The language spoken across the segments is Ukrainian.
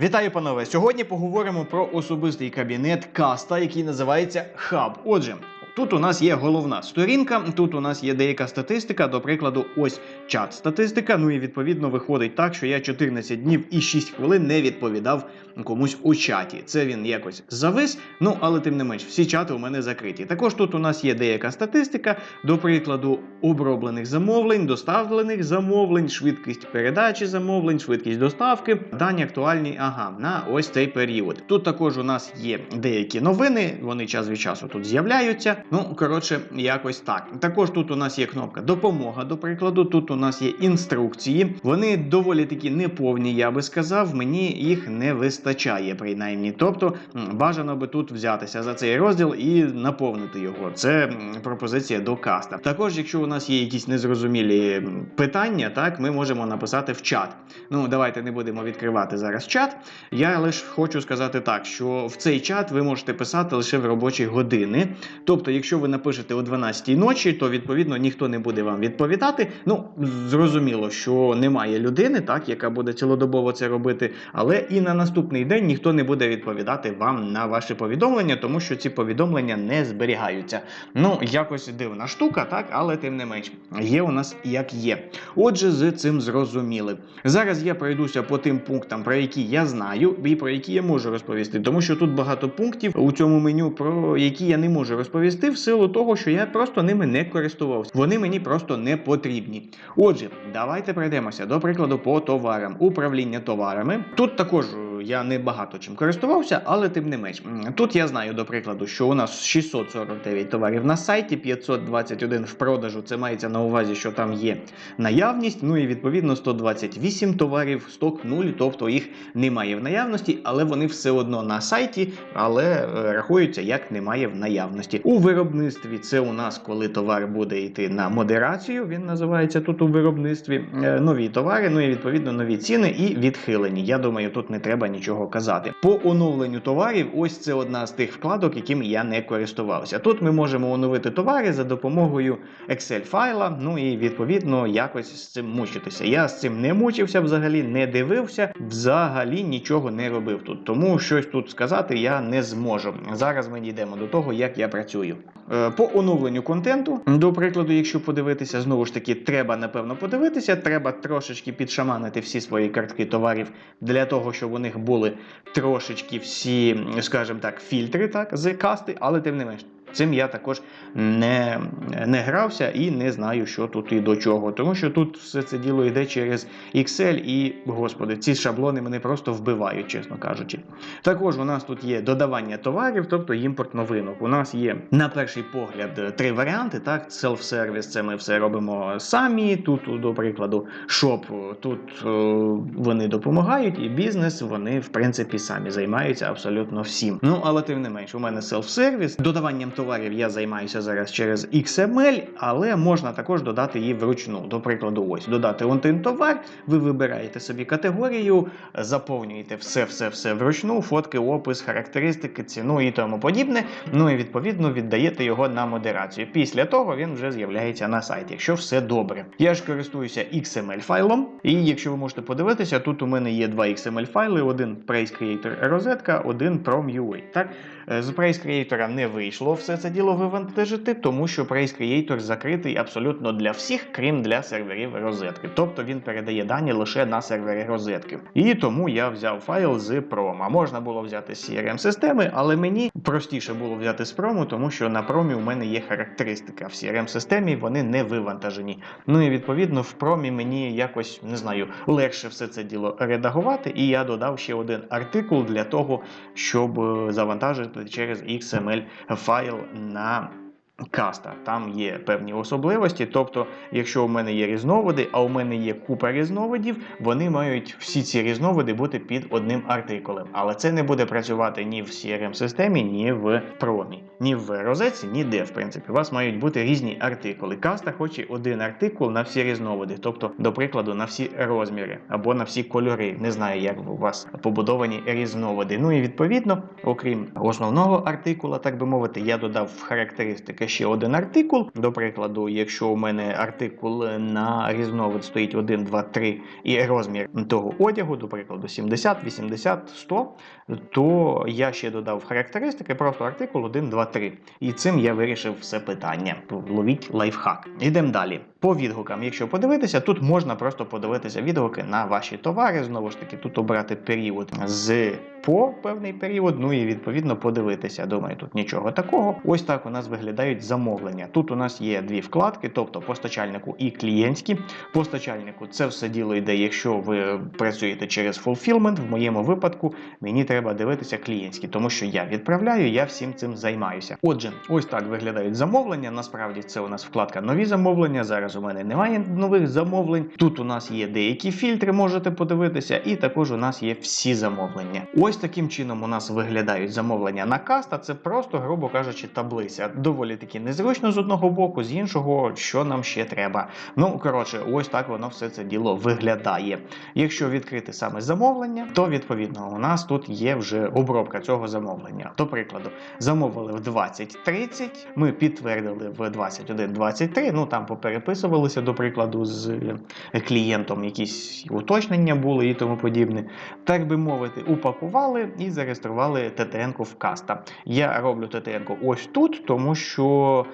Вітаю, панове! Сьогодні поговоримо про особистий кабінет каста, який називається Хаб. Отже, тут у нас є головна сторінка, тут у нас є деяка статистика, до прикладу, ось чат статистика. Ну і відповідно виходить так, що я 14 днів і 6 хвилин не відповідав комусь у чаті. Це він якось завис. Ну але тим не менш, всі чати у мене закриті. Також тут у нас є деяка статистика, до прикладу, оброблених замовлень, доставлених замовлень, швидкість передачі замовлень, швидкість доставки, дані актуальні ага, на ось цей період. Тут також у нас є деякі новини, вони час від часу тут з'являються. Ну, коротше, якось так. Також тут у нас є кнопка Допомога, до прикладу. Тут у нас є інструкції. Вони доволі такі неповні, я би сказав. Мені їх не вистачає, принаймні. Тобто бажано би тут взятися за цей розділ і наповнити його. Це пропозиція до каста. Також, якщо у нас є якісь незрозумілі питання, так ми можемо написати в чат. Ну, давайте не будемо відкривати зараз чат. Я лише хочу сказати так, що в цей чат ви можете писати лише в робочі години. Тобто, якщо ви напишете о 12-й ночі, то відповідно ніхто не буде вам відповідати. Ну, зрозуміло, що немає людини, так, яка буде цілодобово це робити, але і на наступний день ніхто не буде відповідати вам на ваші повідомлення, тому що ці повідомлення не зберігаються. Ну, якось дивна штука, так, але тим не менш, є у нас як є. Отже, з цим зрозуміли. Зараз я пройдуся по тим пунктам, про які я знаю, і про які я можу розповісти, тому що тут багато пунктів у цьому меню, про які я не можу розповісти, в силу того, що я просто ними не користувався. Вони мені просто не потрібні. Отже, давайте пройдемося до прикладу по товарам. Управління товарами. Тут також е, я не багато чим користувався, але тим не менш. Тут я знаю, до прикладу, що у нас 649 товарів на сайті, 521 в продажу. Це мається на увазі, що там є наявність. Ну і відповідно 128 товарів, сток 0, тобто їх немає в наявності, але вони все одно на сайті, але е, рахуються як немає в наявності. У виробництві це у нас, коли товар буде йти на модерацію, він називається тут у виробництві. Е, Нові товари, ну і відповідно нові ціни і відхилені. Я думаю, тут не треба нічого казати. По оновленню товарів, ось це одна з тих вкладок, яким я не користувався. Тут ми можемо оновити товари за допомогою Excel файла. Ну і відповідно якось з цим мучитися. Я з цим не мучився взагалі, не дивився, взагалі нічого не робив тут. Тому щось тут сказати я не зможу. Зараз ми дійдемо до того, як я працюю. Е, По оновленню контенту, до прикладу, якщо подивитися, знову ж таки, треба напевно подивитися. Треба трошечки підшаманити всі свої картки товарів для того, щоб у них були трошечки всі, скажімо так, фільтри так з касти, але тим не менш. Цим я також не, не грався і не знаю, що тут і до чого. Тому що тут все це діло йде через Excel і, господи, ці шаблони мене просто вбивають, чесно кажучи. Також у нас тут є додавання товарів, тобто імпорт новинок. У нас є на перший погляд три варіанти. Так, селф-сервіс, це ми все робимо самі. Тут, до прикладу, шоп, тут е, вони допомагають, і бізнес вони в принципі самі займаються абсолютно всім. Ну але тим не менш, у мене селф-сервіс. Додаванням товарів я займаюся зараз через XML, але можна також додати її вручну. До прикладу, ось додати один товар. Ви вибираєте собі категорію, заповнюєте все, все, все вручну, фотки, опис, характеристики, ціну і тому подібне. Ну і відповідно віддаєте його на модерацію. Після того він вже з'являється на сайті, якщо все добре. Я ж користуюся XML файлом, і якщо ви можете подивитися, тут у мене є два XML файли: один Praise Creator розетка, один Prom.ua. Так, Е, з Praise Creator не вийшло це діло вивантажити, тому що Praise Creator закритий абсолютно для всіх, крім для серверів розетки. Тобто він передає дані лише на сервери розетки. І тому я взяв файл з Prom. Можна було взяти з crm системи, але мені простіше було взяти з Prom, тому що на Prom у мене є характеристика. В crm системі вони не вивантажені. Ну і відповідно в Prom мені якось не знаю легше все це діло редагувати. І я додав ще один артикул для того, щоб е, завантажити через XML файл на каста. Там є певні особливості. Тобто, якщо у мене є різновиди, а у мене є купа різновидів, вони мають всі ці різновиди бути під одним артикулем. Але це не буде працювати ні в crm системі, ні в промі, ні в розетці, ніде. В принципі, у вас мають бути різні артикули. Каста хоче один артикул на всі різновиди, тобто, до прикладу, на всі розміри або на всі кольори. Не знаю, як у вас побудовані різновиди. Ну і відповідно, окрім основного артикула, так би мовити, я додав в характеристики ще один артикул. До прикладу, якщо у мене артикул на різновид стоїть 1, 2, 3 і розмір того одягу, до прикладу, 70, 80, 100, то я ще додав характеристики, просто артикул 1, 2, 3. І цим я вирішив все питання. Ловіть лайфхак. Йдемо далі. По відгукам, якщо подивитися, тут можна просто подивитися відгуки на ваші товари. Знову ж таки, тут обрати період з по певний період, ну і відповідно подивитися. Думаю, тут нічого такого. Ось так у нас виглядають замовлення. Тут у нас є дві вкладки, тобто постачальнику і клієнтські. Постачальнику це все діло йде, якщо ви працюєте через fulfillment. В моєму випадку мені треба дивитися клієнтські, тому що я відправляю, я всім цим займаюся. Отже, ось так виглядають замовлення. Насправді це у нас вкладка нові замовлення. Зараз у мене немає нових замовлень. Тут у нас є деякі фільтри, можете подивитися, і також у нас є всі замовлення. Ось таким чином у нас виглядають замовлення на каста. Це просто, грубо кажучи, таблиця. Доволі таки незручно з одного боку, з іншого, що нам ще треба. Ну коротше, ось так воно все це діло виглядає. Якщо відкрити саме замовлення, то відповідно у нас тут є вже обробка цього замовлення. До прикладу, замовили в 20.30, ми підтвердили в 21.23, ну там попереписувалися, до прикладу, з клієнтом якісь уточнення були і тому подібне. Так би мовити, упакували і зареєстрували ТТН в каста. Я роблю ТТН ось тут, тому що.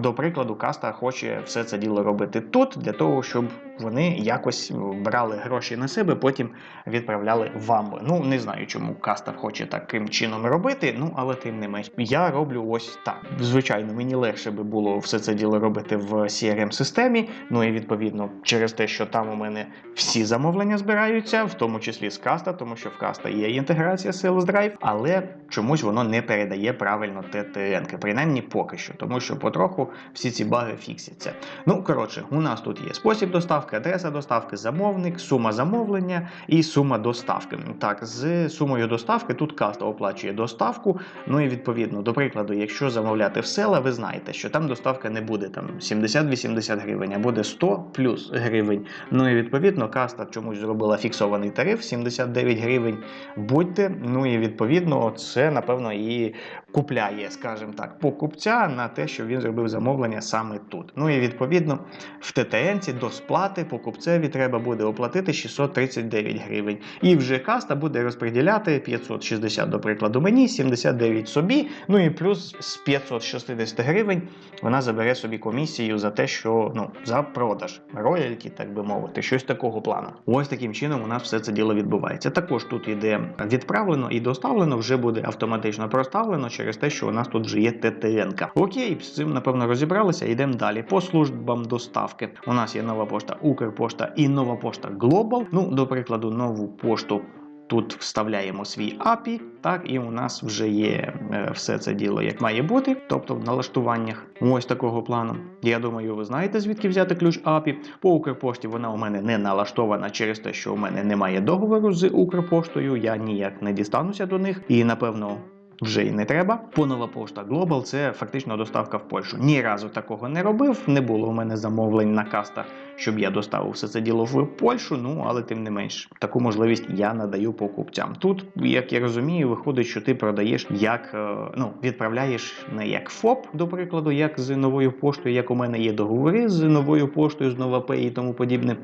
До прикладу, каста хоче все це діло робити тут, для того, щоб вони якось брали гроші на себе, потім відправляли вам. Ну не знаю, чому каста хоче таким чином робити. Ну але тим не менш, я роблю ось так. Звичайно, мені легше би було все це діло робити в crm системі. Ну і відповідно через те, що там у мене всі замовлення збираються, в тому числі з каста, тому що в каста є інтеграція Sales Drive, але чомусь воно не передає правильно ТТН, принаймні поки що, тому що потроху всі ці баги фіксяться. Ну коротше, у нас тут є спосіб доставки, адреса доставки, замовник, сума замовлення і сума доставки. Так, з сумою доставки тут каста оплачує доставку. Ну і відповідно, до прикладу, якщо замовляти в села, ви знаєте, що там доставка не буде там 70-80 гривень, а буде 100 плюс гривень. Ну і відповідно, каста чомусь зробила фіксований тариф 79 гривень. Будьте, ну і відповідно, це напевно і купляє, скажімо так, покупця на те, що він зробив замовлення саме тут. Ну і відповідно в ТТНці до сплати покупцеві треба буде оплатити 639 гривень. І вже каста буде розподіляти 560, до прикладу, мені, 79 собі. Ну і плюс з 560 гривень вона забере собі комісію за те, що ну за продаж роялті, так би мовити, щось такого плану. Ось таким чином у нас все це діло відбувається. Також тут іде відправлено і доставлено, вже буде автоматично проставлено через те, що у нас тут вже є ТТН. Окей, з цим напевно розібралися. Йдемо далі. По службам доставки. У нас є нова пошта Укрпошта і нова пошта Global. Ну, до прикладу, нову пошту. Тут вставляємо свій API, так, і у нас вже є е, все це діло, як має бути, тобто в налаштуваннях ось такого плану. Я думаю, ви знаєте, звідки взяти ключ API. По Укрпошті вона у мене не налаштована через те, що у мене немає договору з Укрпоштою, я ніяк не дістануся до них, і напевно. Вже й не треба. По нова пошта Global це фактично доставка в Польщу. Ні разу такого не робив. Не було у мене замовлень на кастах, щоб я доставив все це діло в Польщу. Ну але тим не менш, таку можливість я надаю покупцям. Тут, як я розумію, виходить, що ти продаєш як е, ну відправляєш не як ФОП, до прикладу, як з новою поштою, як у мене є договори з новою поштою, з Новапей і тому подібне,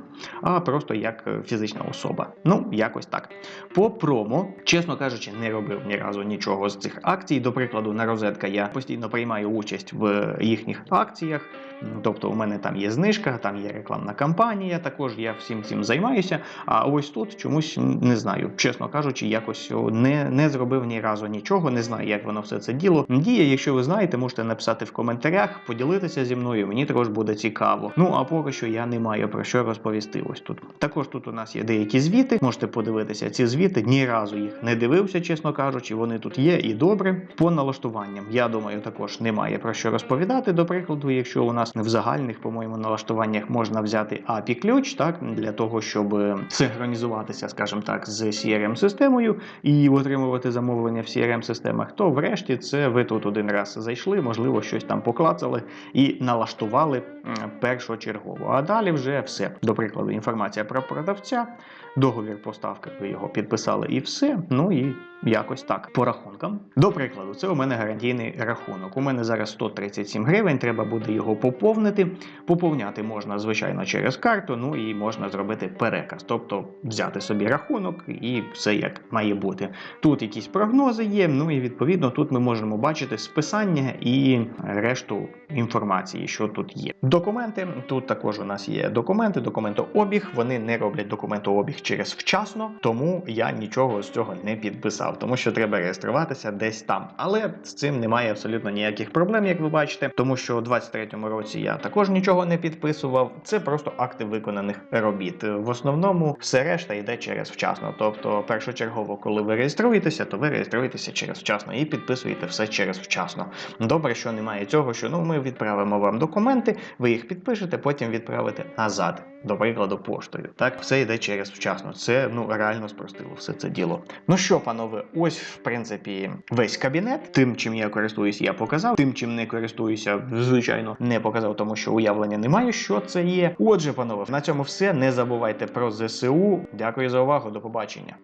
а просто як е, фізична особа. Ну якось так. По промо, чесно кажучи, не робив ні разу нічого з цих акцій. До прикладу, на розетка я постійно приймаю участь в їхніх акціях. Тобто, у мене там є знижка, там є рекламна кампанія. Також я всім цим займаюся. А ось тут чомусь не знаю, чесно кажучи, якось не, не зробив ні разу нічого. Не знаю, як воно все це діло діє. Якщо ви знаєте, можете написати в коментарях, поділитися зі мною. Мені також буде цікаво. Ну а поки що я не маю про що розповісти. Ось тут також тут у нас є деякі звіти. Можете подивитися ці звіти. Ні разу їх не дивився, чесно кажучи. Вони тут є і добре. По налаштуванням, я думаю, також немає про що розповідати. До прикладу, якщо у нас в загальних, по-моєму, налаштуваннях можна взяти API ключ, так для того, щоб е, синхронізуватися, скажімо так, з crm системою і отримувати замовлення в crm системах то врешті це ви тут один раз зайшли, можливо, щось там поклацали і налаштували першочергово. А далі вже все. До прикладу, інформація про продавця, договір поставки, ви його підписали і все. Ну і якось так. По рахункам. До прикладу, це у мене гарантійний рахунок. У мене зараз 137 гривень, треба буде його поповнити. Поповняти можна, звичайно, через карту, ну і можна зробити переказ, тобто взяти собі рахунок і все як має бути. Тут якісь прогнози є, ну і відповідно тут ми можемо бачити списання і решту інформації, що тут є. Документи тут також у нас є документи, документообіг. Вони не роблять документообіг через вчасно, тому я нічого з цього не підписав, тому що треба реєструватися десь там. Але з цим немає абсолютно ніяких проблем, як ви бачите, тому що у 23-му році я також нічого не підписував. Це просто акти виконаних робіт. В основному все решта йде через вчасно. Тобто, першочергово, коли ви реєструєтеся, то ви реєструєтеся через вчасно і підписуєте все через вчасно. Добре, що немає цього, що ну ми відправимо вам документи, ви їх підпишете, потім відправите назад, до прикладу, поштою. Так, все йде через вчасно. Це ну реально спростило все це діло. Ну що, панове, ось в принципі весь кабінет. Тим, чим я користуюсь, я показав. Тим, чим не користуюся, звичайно, не показав, тому що уявлення немає, що це є. Отже, панове, на цьому все. Не забувайте про ЗСУ. Дякую за увагу. До побачення.